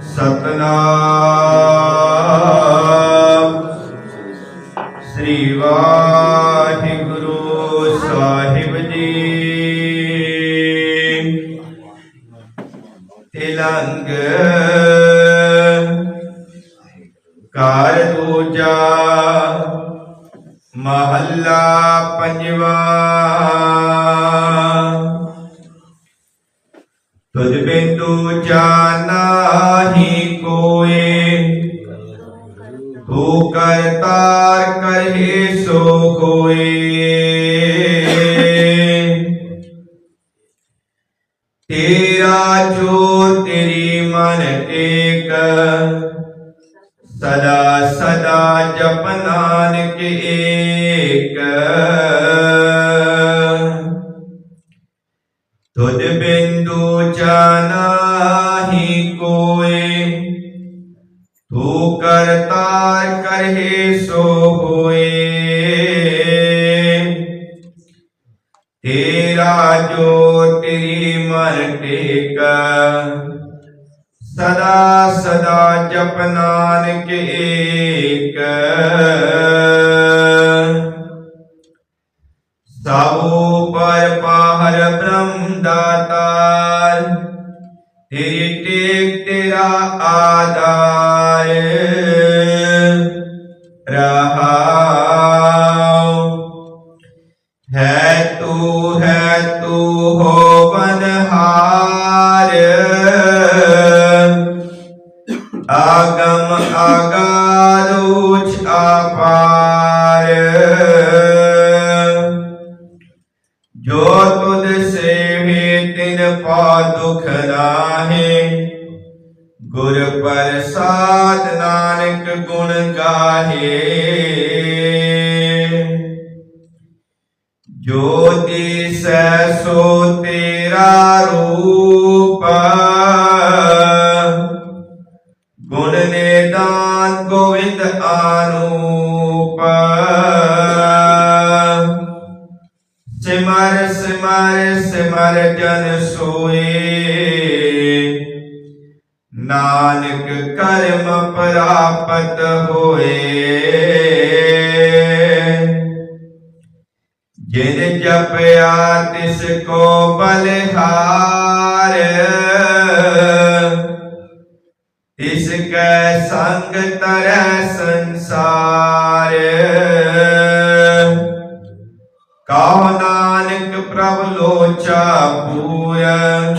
ਸਤਨਾਮ। ਸ੍ਰੀ ਵਾਹਿਗੁਰੂ ਸਾਹਿਬ ਜੀ। ਤਿਲੰਗ ਕਾਰ ਦੂਜਾ ਮਹੱਲਾ ਪੰਜਵਾ। तुझ बिंदु जाना ही कोए। तू करतार कहे सो कोए। तेरा जो तेरी मन एक। सदा सदा जपनान के एक। तुझ बिंदु जाना ही कोई तू करता करे सो होए। तेरा जो तेरी मर टेक, सदा सदा जपनान के एक। सबो पर पाहर ब्रह्म दातार, तेरी टेक तेरा आदार रहा है तू है तू हो बनहार। आगम आगारूच अपार। जो तुझसे पा दुख राहे गुर प्रसाद नानक गुण गाहे। ज्योति सो तेरा रूपा। ਸਿਮਰ ਸਿਮਰ ਜਨ ਸੋਏ ਨਾਨਕ ਕਰਮ ਪ੍ਰਾਪਤ ਹੋਏ ਜਿਨ ਜਪਿਆ ਤਿਸ ਕੋ ਬਲਿਹਾਰ ਤਿਸ ਕੈ ਸੰਗ ਤਰੈ ਸੰਸਾਰ ਕਹੋ प्रवलोचा लोचा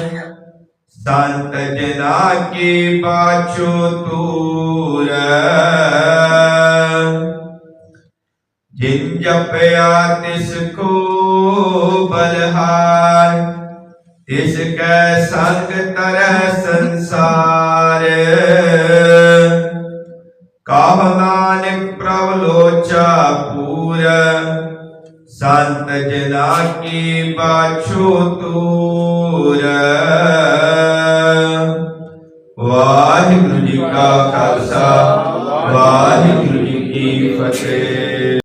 संत जना के पाछो तूर। जिन जपया तिसको बलहार, तिसके संग तरह संसार। काव नानक प्रवलोचा पूरा ਸੰਤ ਜਨਾ ਕੀ ਬਾਛੋ ਤੂਰ। ਵਾਹਿਗੁਰੂ ਜੀ ਕਾ ਖਾਲਸਾ ਵਾਹਿਗੁਰੂ ਜੀ ਕੀ ਫਤਿਹ।